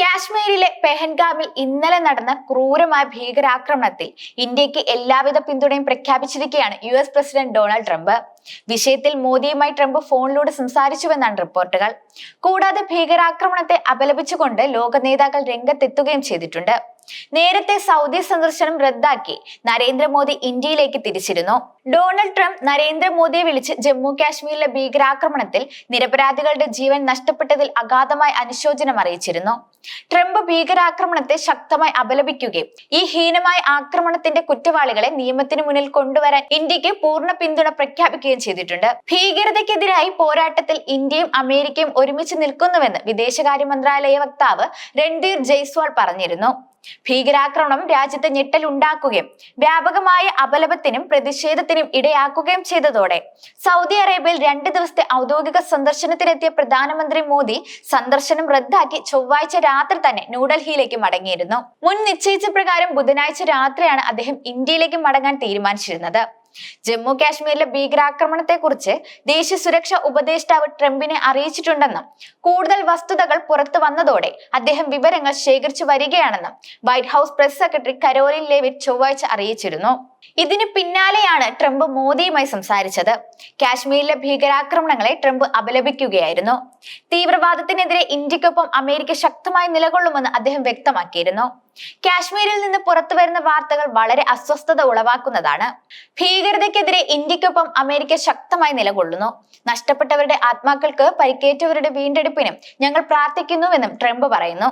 കാശ്മീരിലെ പെഹൻഗാമിൽ ഇന്നലെ നടന്ന ക്രൂരമായ ഭീകരാക്രമണത്തിൽ ഇന്ത്യയ്ക്ക് എല്ലാവിധ പിന്തുണയും പ്രഖ്യാപിച്ചിരിക്കുകയാണ് U S president Donald Trump. വിഷയത്തിൽ മോദിയുമായി ട്രംപ് ഫോണിലൂടെ സംസാരിച്ചുവെന്നാണ് റിപ്പോർട്ടുകൾ. കൂടാതെ ഭീകരാക്രമണത്തെ അപലപിച്ചുകൊണ്ട് ലോക നേതാക്കൾ രംഗത്തെത്തുകയും ചെയ്തിട്ടുണ്ട്. നേരത്തെ സൗദി സന്ദർശനം റദ്ദാക്കി നരേന്ദ്രമോദി ഇന്ത്യയിലേക്ക് തിരിച്ചിരുന്നു. ഡൊണാൾഡ് ട്രംപ് നരേന്ദ്രമോദിയെ വിളിച്ച് ജമ്മു കാശ്മീരിലെ ഭീകരാക്രമണത്തിൽ നിരപരാധികളുടെ ജീവൻ നഷ്ടപ്പെട്ടതിൽ അഗാധമായ അനുശോചനം അറിയിച്ചിരുന്നു. ട്രംപ് ഭീകരാക്രമണത്തെ ശക്തമായി അപലപിക്കുകയും ഈ ഹീനമായ ആക്രമണത്തിന്റെ കുറ്റവാളികളെ നിയമത്തിന് മുന്നിൽ കൊണ്ടുവരാൻ ഇന്ത്യയ്ക്ക് പൂർണ പിന്തുണ പ്രഖ്യാപിക്കുകയും ചെയ്തിട്ടുണ്ട്. ഭീകരതയ്ക്കെതിരായി പോരാട്ടത്തിൽ ഇന്ത്യയും അമേരിക്കയും ഒരുമിച്ച് നിൽക്കുന്നുവെന്ന് വിദേശകാര്യ മന്ത്രാലയ വക്താവ് രൺധീർ ജയ്സ്വാൾ പറഞ്ഞിരുന്നു. ഭീകരാക്രമണം രാജ്യത്ത് ഞെട്ടലുണ്ടാക്കുകയും വ്യാപകമായ അപലപത്തിനും പ്രതിഷേധത്തിനും ഇടയാക്കുകയും ചെയ്തതോടെ സൗദി അറേബ്യയിൽ രണ്ട് ദിവസത്തെ ഔദ്യോഗിക സന്ദർശനത്തിനെത്തിയ പ്രധാനമന്ത്രി മോദി സന്ദർശനം റദ്ദാക്കി ചൊവ്വാഴ്ച രാത്രി തന്നെ ന്യൂഡൽഹിയിലേക്ക് മടങ്ങിയിരുന്നു. മുൻ നിശ്ചയിച്ച പ്രകാരം ബുധനാഴ്ച രാത്രിയാണ് അദ്ദേഹം ഇന്ത്യയിലേക്ക് മടങ്ങാൻ തീരുമാനിച്ചിരുന്നത്. ജമ്മു കാശ്മീരിലെ ഭീകരാക്രമണത്തെക്കുറിച്ച് ദേശീയ സുരക്ഷാ ഉപദേഷ്ടാവ് ട്രംപിനെ അറിയിച്ചിട്ടുണ്ടെന്നും കൂടുതൽ വസ്തുതകൾ പുറത്തു വന്നതോടെ അദ്ദേഹം വിവരങ്ങൾ ശേഖരിച്ചു വരികയാണെന്നും White House press secretary Karoline Leavitt ചൊവ്വാഴ്ച അറിയിച്ചിരുന്നു. ഇതിന് പിന്നാലെയാണ് ട്രംപ് മോദിയുമായി സംസാരിച്ചത്. കാശ്മീരിലെ ഭീകരാക്രമണങ്ങളെ ട്രംപ് അപലപിക്കുകയായിരുന്നു. തീവ്രവാദത്തിനെതിരെ ഇന്ത്യക്കൊപ്പം അമേരിക്ക ശക്തമായി നിലകൊള്ളുമെന്ന് അദ്ദേഹം വ്യക്തമാക്കിയിരുന്നു. കാശ്മീരിൽ നിന്ന് പുറത്തു വരുന്ന വാർത്തകൾ വളരെ അസ്വസ്ഥത ഉളവാക്കുന്നതാണ്. ഭീകരതയ്ക്കെതിരെ ഇന്ത്യക്കൊപ്പം അമേരിക്ക ശക്തമായി നിലകൊള്ളുന്നു. നഷ്ടപ്പെട്ടവരുടെ ആത്മാക്കൾക്ക് പരിക്കേറ്റവരുടെ വീണ്ടെടുപ്പിനും ഞങ്ങൾ പ്രാർത്ഥിക്കുന്നുവെന്നും ട്രംപ് പറയുന്നു.